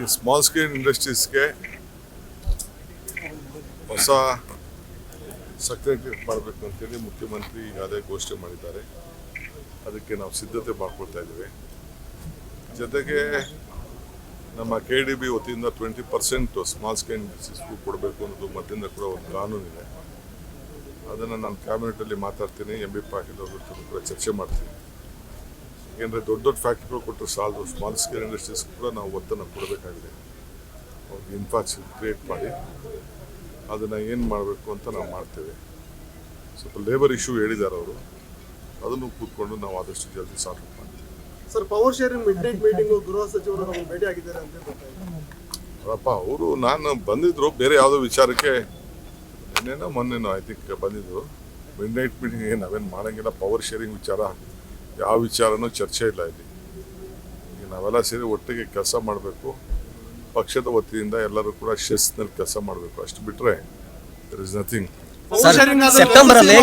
ಈ small scale ಇಂಡಸ್ಟ್ರೀಸ್ಗೆ ಹೊಸ secretary ಮಾಡಬೇಕು ಅಂತೇಳಿ ಮುಖ್ಯಮಂತ್ರಿ ಈಗಾಗಲೇ ಘೋಷಣೆ ಮಾಡಿದ್ದಾರೆ. ಅದಕ್ಕೆ ನಾವು ಸಿದ್ಧತೆ ಮಾಡ್ಕೊಳ್ತಾ ಇದ್ದೀವಿ. ಜೊತೆಗೆ ನಮ್ಮ ಕೆ ಡಿ ಬಿ ವತಿಯಿಂದ ಟ್ವೆಂಟಿ ಪರ್ಸೆಂಟ್ ಸ್ಮಾಲ್ ಸ್ಕೇಲ್ ಇಂಡಸ್ಟ್ರೀಸ್ಗೂ ಕೊಡಬೇಕು ಅನ್ನೋದು ಮೊದಲಿಂದ ಕೂಡ ಒಂದು ಕಾನೂನಿದೆ. ಅದನ್ನು ನಾನು ಕ್ಯಾಬಿನೆಟಲ್ಲಿ ಮಾತಾಡ್ತೀನಿ. ಎಂ ಬಿ ಪಾಟೀಲ್ ಅವ್ರ ಕೂಡ ಚರ್ಚೆ ಮಾಡ್ತೀನಿ. ಏಕೆಂದರೆ ದೊಡ್ಡ ದೊಡ್ಡ ಫ್ಯಾಕ್ಟ್ರಿಗಳು ಕೊಟ್ಟರೆ ಸಾಲದು ಸ್ಮಾಲ್ ಸ್ಕೇಲ್ ಇಂಡಸ್ಟ್ರೀಸ್ ಕೂಡ ನಾವು ಒತ್ತನ್ನು ಕೊಡಬೇಕಾಗಿದೆ. ಅವ್ರಿಗೆ ಇನ್ಫ್ರಾಸ್ಟ್ರಕ್ಚರ್ ಕ್ರಿಯೇಟ್ ಮಾಡಿ ಅದನ್ನು ಏನು ಮಾಡಬೇಕು ಅಂತ ನಾವು ಮಾಡ್ತೇವೆ. ಸ್ವಲ್ಪ ಲೇಬರ್ ಇಶ್ಯೂ ಹೇಳಿದ್ದಾರೆ ಅವರು. ಅದನ್ನು ಕೂತ್ಕೊಂಡು ನಾವು ಆದಷ್ಟು ಜಲ್ದಿ ಸಾಲ್ವ್ ಮಾಡ್ತೀವಿ. Sir power sharing midnight meeting ಗೃಹ ಸಚಿವರು ನಮಗೆ ಭೇಟಿ ಆಗಿದ್ದಾರೆ ಅಂತ ಅಪ್ಪ ಅವರು ನಾನು ಬಂದಿದ್ರು ಬೇರೆ ಯಾವುದೋ ವಿಚಾರಕ್ಕೆ ನಿನ್ನೆನೋ ಮೊನ್ನೆನೋ ಐ ತಿಂಕ್ ಬಂದಿದ್ರು. ಮಿಡ್ ನೈಟ್ ಮೀಟಿಂಗ್ ಏನು ನಾವೇನು ಮಾಡೋಂಗಿಲ್ಲ ಪವರ್ ಶೇರಿಂಗ್ ವಿಚಾರ. ಯಾವ ವಿಚಾರನೂ ಚರ್ಚೆ ಇಲ್ಲ ಇಲ್ಲಿ. ಈಗ ನಾವೆಲ್ಲ ಸೇರಿ ಒಟ್ಟಿಗೆ ಕೆಲಸ ಮಾಡಬೇಕು. ಪಕ್ಷದ ವತಿಯಿಂದ ಎಲ್ಲರೂ ಕೂಡ ಶಿಸ್ತಿನಲ್ಲಿ ಕೆಲಸ ಮಾಡಬೇಕು. ಅಷ್ಟು ಬಿಟ್ಟರೆ ದರ್ ಇಸ್ ನಥಿಂಗ್ ಸೆಪ್ಟೆಂಬರ್ ಅಲ್ಲಿ